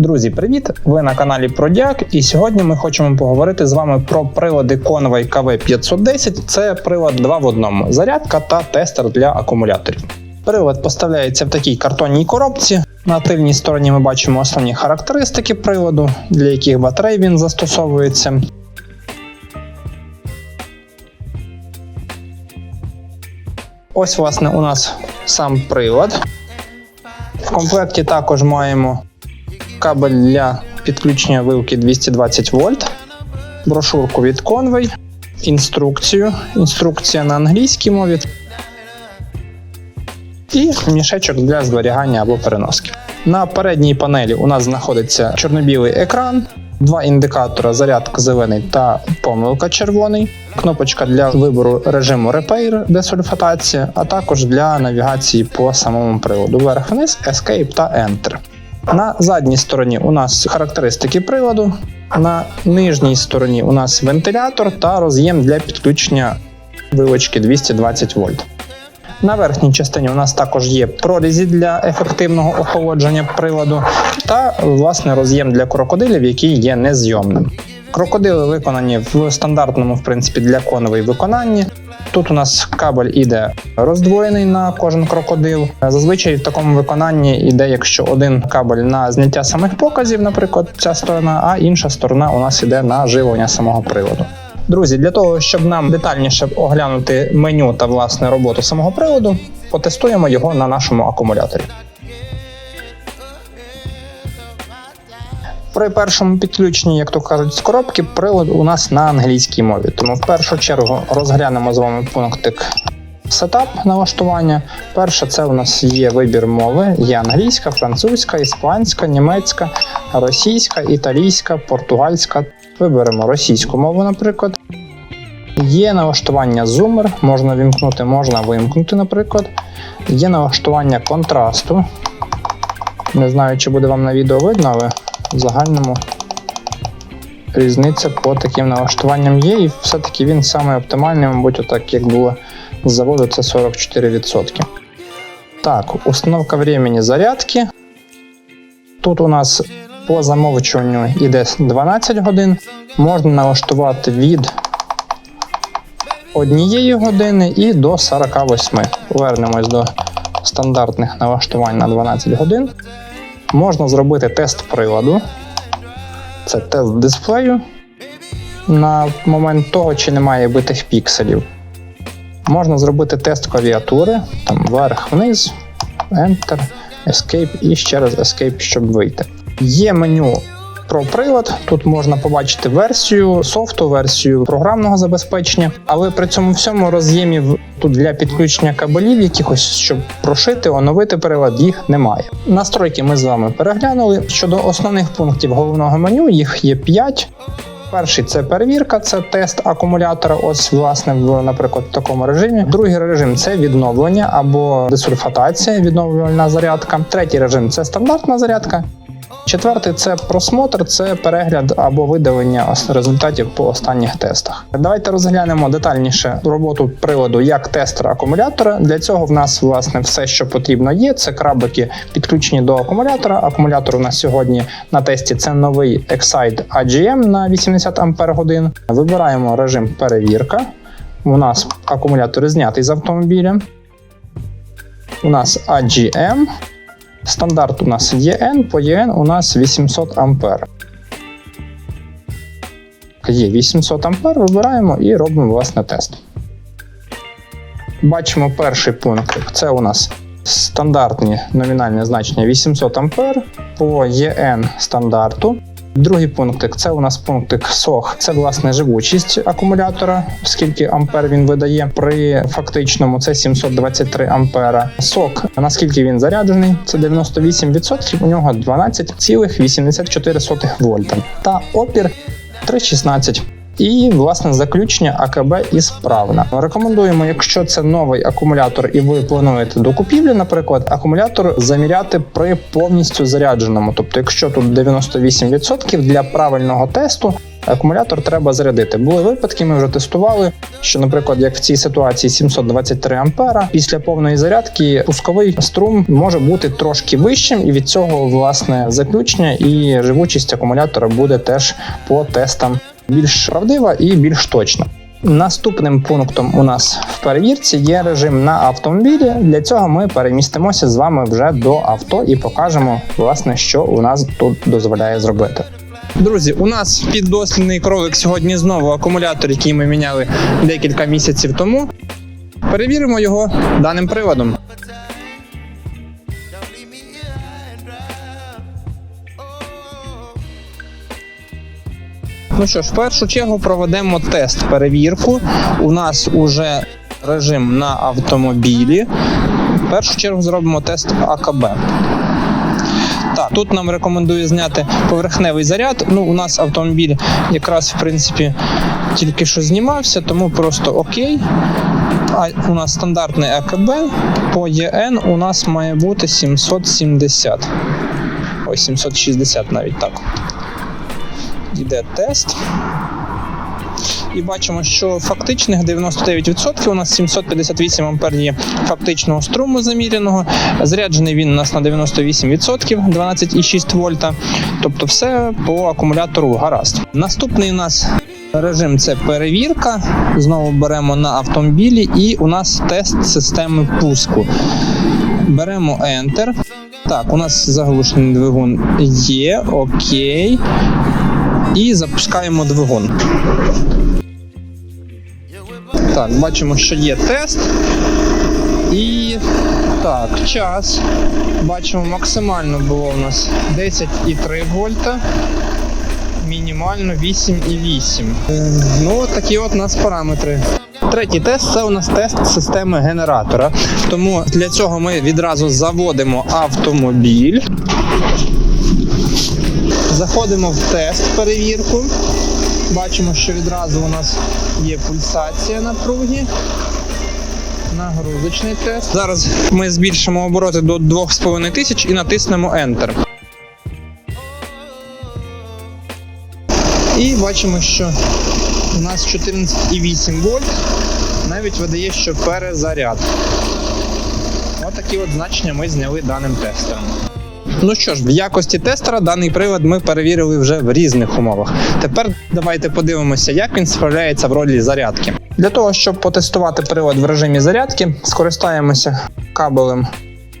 Друзі, привіт! Ви на каналі Продяк, і сьогодні ми хочемо поговорити з вами про прилади Conway KV510. Це прилад 2 в одному: зарядка та тестер для акумуляторів. Прилад поставляється в такій картонній коробці. На тильній стороні ми бачимо основні характеристики приладу, для яких батарей він застосовується. Ось, власне, у нас сам прилад. В комплекті також маємо кабель для підключення вилки 220 вольт, брошурку від Conway, інструкцію. Інструкція на англійській мові. І мішечок для зберігання або переноски. На передній панелі у нас знаходиться чорно-білий екран, два індикатора зарядка зелений та помилка червоний, кнопочка для вибору режиму Repair, десульфатація, а також для навігації по самому приладу вверх-вниз, Escape та Enter. На задній стороні у нас характеристики приладу, на нижній стороні у нас вентилятор та роз'єм для підключення вилочки 220 вольт. На верхній частині у нас також є прорізі для ефективного охолодження приладу та власне роз'єм для крокодилів, який є незйомним. Крокодили виконані в стандартному, в принципі, для конової виконанні. Тут у нас кабель іде роздвоєний на кожен крокодил. Зазвичай в такому виконанні йде, якщо один кабель на зняття самих показів, наприклад, ця сторона, а інша сторона у нас іде на живлення самого приладу. Друзі, для того, щоб нам детальніше оглянути меню та власне роботу самого приладу, потестуємо його на нашому акумуляторі. При першому підключенні, як то кажуть, з коробки, прилад у нас на англійській мові. Тому в першу чергу розглянемо з вами пунктик Сетап налаштування. Перше, це у нас є вибір мови: є англійська, французька, іспанська, німецька, російська, італійська, португальська. Виберемо російську мову, наприклад. Є налаштування зумер, можна вімкнути, можна вимкнути, наприклад. Є налаштування контрасту. Не знаю, чи буде вам на відео видно, але в загальному різниця по таким налаштуванням є, і все-таки він саме оптимальний, мабуть, отак як було з заводу, це 44%. Так, установка времени зарядки. Тут у нас по замовчуванню йде 12 годин. Можна налаштувати від однієї години і до 48. Повернемось до стандартних налаштувань на 12 годин. Можна зробити тест приладу. Це тест дисплею на момент того, чи немає битих пікселів. Можна зробити тест клавіатури, там вверх-вниз, Enter, Escape і ще раз Escape, щоб вийти. Є меню про прилад. Тут можна побачити версію софту, версію програмного забезпечення, але при цьому всьому роз'ємів тут для підключення кабелів, якихось щоб прошити, оновити прилад, їх немає. Настройки ми з вами переглянули. Щодо основних пунктів головного меню, їх є 5. Перший це перевірка, це тест акумулятора. Ось, власне, в, наприклад, в такому режимі. Другий режим це відновлення або десульфатація, відновлювальна зарядка. Третій режим це стандартна зарядка. Четвертий це просмотр, це перегляд або видалення результатів по останніх тестах. Давайте розглянемо детальніше роботу приладу як тестера акумулятора. Для цього в нас власне все, що потрібно є. Це крабики підключені до акумулятора. Акумулятор у нас сьогодні на тесті це новий Excite AGM на 80 Ампер годин. Вибираємо режим перевірка. У нас акумулятор знятий з автомобіля. У нас AGM. Стандарт у нас ЄН, по ЄН у нас 800 ампер. Є 800 ампер, вибираємо і робимо власне тест. Бачимо перший пункт. Це у нас стандартні номінальне значення 800 ампер по ЄН стандарту. Другий пунктик це у нас пунктик SOH, це власне живучість акумулятора, скільки ампер він видає. При фактичному це 723 ампера. SOC, наскільки він заряджений, це 98%, у нього 12,84 вольта. Та опір 316. І власне заключення АКБ ісправна. Рекомендуємо, якщо це новий акумулятор, і ви плануєте до купівлі, наприклад, акумулятор заміряти при повністю зарядженому. Тобто, якщо тут 98% для правильного тесту. Акумулятор треба зарядити. Були випадки, ми вже тестували, що, наприклад, як в цій ситуації 723 ампера, після повної зарядки пусковий струм може бути трошки вищим, і від цього власне заключення і живучість акумулятора буде теж по тестам більш правдива і більш точна. Наступним пунктом у нас в перевірці є режим на автомобілі. Для цього ми перемістимося з вами вже до авто і покажемо, власне, що у нас тут дозволяє зробити. Друзі, у нас піддослідний кролик сьогодні знову акумулятор, який ми міняли декілька місяців тому. Перевіримо його даним приводом. Ну що ж, в першу чергу проведемо тест перевірку. У нас уже режим на автомобілі. В першу чергу зробимо тест АКБ. Так, тут нам рекомендує зняти поверхневий заряд. Ну, у нас автомобіль якраз в принципі тільки що знімався, тому просто окей. А у нас стандартний АКБ по ЄН у нас має бути 770. Ой, 760 навіть так. Йде тест. І бачимо, що фактичних 99% у нас 758 ампер є фактичного струму заміряного. Заряджений він у нас на 98%, 12,6 вольта. Тобто все по акумулятору гаразд. Наступний у нас режим це перевірка. Знову беремо на автомобілі, і у нас тест системи пуску. Беремо Enter. Так, у нас заглушений двигун є. Окей. І запускаємо двигун. Так, бачимо, що є тест. І так, час. Бачимо, максимально було у нас 10,3 вольта. Мінімально 8,8. Е, Ну, такі от у нас параметри. Третій тест це у нас тест системи генератора. Тому для цього ми відразу заводимо автомобіль. Заходимо в тест перевірку. Бачимо, що відразу у нас є пульсація напруги. Нагрузочний тест. Зараз ми збільшимо обороти до 2500 і натиснемо Enter. І бачимо, що у нас 14,8 вольт. Навіть видає, що перезаряд. Отакі от значення ми зняли даним тестером. Ну що ж, в якості тестера даний привод ми перевірили вже в різних умовах. Тепер давайте подивимося, як він справляється в ролі зарядки. Для того, щоб потестувати привод в режимі зарядки, скористаємося кабелем,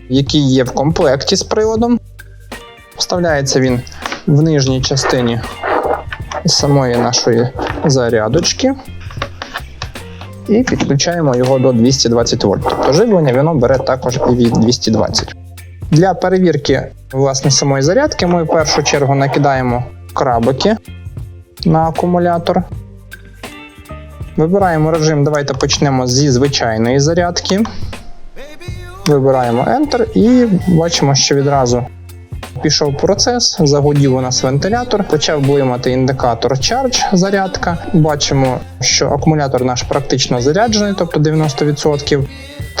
який є в комплекті з приводом. Вставляється він в нижній частині самої нашої зарядочки. І підключаємо його до 220 вольт. Тобто живлення воно бере також і від 220. Для перевірки власне самої зарядки ми в першу чергу накидаємо крабики на акумулятор. Вибираємо режим. Давайте почнемо зі звичайної зарядки. Вибираємо Enter і бачимо, що відразу пішов процес, загудів у нас вентилятор, почав блимати індикатор Charge зарядка. Бачимо, що акумулятор наш практично заряджений, тобто 90%.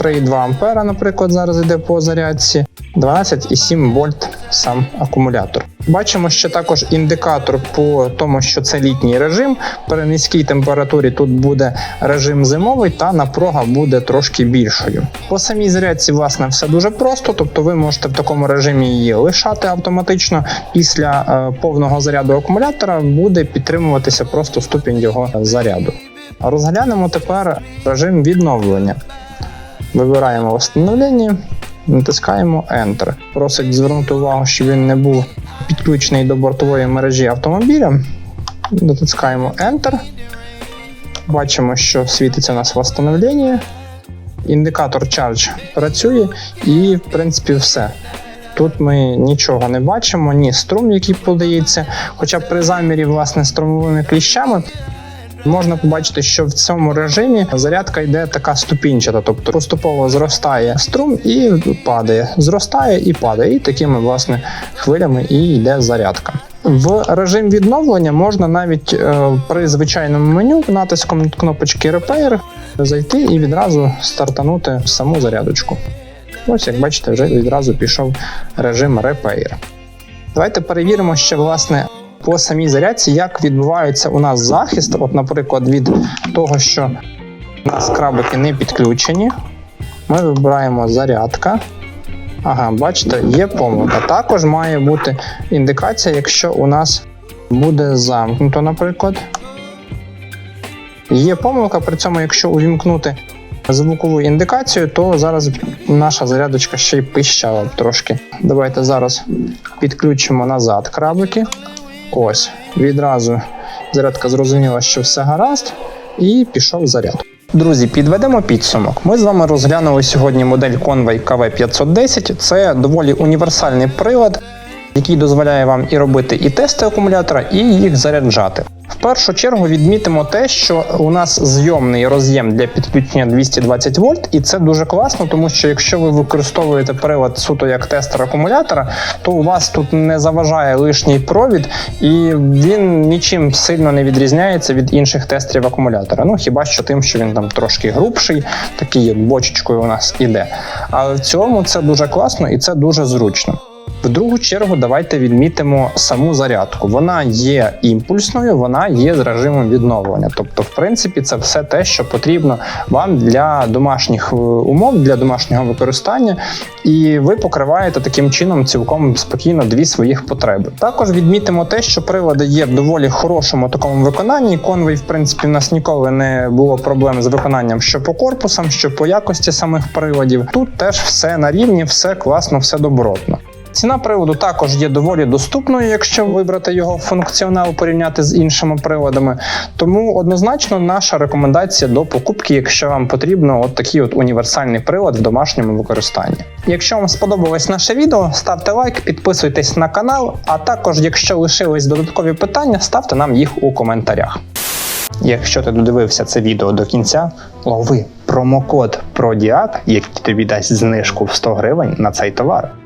3,2 ампера, наприклад, зараз йде по зарядці, 12,7 вольт сам акумулятор. Бачимо, що також індикатор по тому, що це літній режим. При низькій температурі тут буде режим зимовий, та напруга буде трошки більшою. По самій зарядці, власне, все дуже просто, тобто ви можете в такому режимі її лишати автоматично. Після е, повного заряду акумулятора буде підтримуватися просто ступінь його заряду. Розглянемо тепер режим відновлення. Вибираємо встановлення, натискаємо Enter. Просить звернути увагу, що він не був підключений до бортової мережі автомобіля. Натискаємо Enter. Бачимо, що світиться у нас встановлення. Індикатор Charge працює, і, в принципі, все. Тут ми нічого не бачимо, ні струм, який подається. Хоча при замірі власне струмовими кліщами Можна побачити, що в цьому режимі зарядка йде така ступінчата, тобто поступово зростає струм і падає, зростає і падає. І такими власне хвилями і йде зарядка. В режим відновлення можна навіть е, при звичайному меню натиском кнопочки Repair зайти і відразу стартанути саму зарядочку. Ось, як бачите, вже відразу пішов режим Repair. Давайте перевіримо ще, власне, по самій зарядці, як відбувається у нас захист. От, наприклад, від того, що у нас крабики не підключені. Ми вибираємо зарядка. Ага, бачите, є помилка. Також має бути індикація, якщо у нас буде замкнуто, наприклад. Є помилка, при цьому, якщо увімкнути звукову індикацію, то зараз наша зарядочка ще й пищала трошки. Давайте зараз підключимо назад крабики. Ось, відразу зарядка зрозуміла, що все гаразд, і пішов заряд. Друзі, підведемо підсумок. Ми з вами розглянули сьогодні модель Conway KV510. Це доволі універсальний прилад, який дозволяє вам і робити і тести акумулятора, і їх заряджати. В першу чергу відмітимо те, що у нас зйомний роз'єм для підключення 220 вольт, і це дуже класно, тому що якщо ви використовуєте прилад суто як тестер акумулятора, то у вас тут не заважає лишній провід, і він нічим сильно не відрізняється від інших тестерів акумулятора. Ну хіба що тим, що він там трошки грубший, такий бочечкою у нас іде. Але в цілому це дуже класно і це дуже зручно. В другу чергу давайте відмітимо саму зарядку. Вона є імпульсною, вона є з режимом відновлення. Тобто, в принципі, це все те, що потрібно вам для домашніх е, умов, для домашнього використання, і ви покриваєте таким чином цілком спокійно дві своїх потреби. Також відмітимо те, що прилади є в доволі хорошому такому виконанні. Conway, в принципі, в нас ніколи не було проблем з виконанням що по корпусам, що по якості самих приладів. Тут теж все на рівні, все класно, все добротно. Ціна приводу також є доволі доступною, якщо вибрати його функціонал порівняти з іншими приладами. Тому однозначно наша рекомендація до покупки, якщо вам потрібно от такий от універсальний прилад в домашньому використанні. Якщо вам сподобалось наше відео, ставте лайк, підписуйтесь на канал, а також, якщо лишились додаткові питання, ставте нам їх у коментарях. Якщо ти додивився це відео до кінця, лови промокод PRODIAC, який тобі дасть знижку в 100 гривень на цей товар.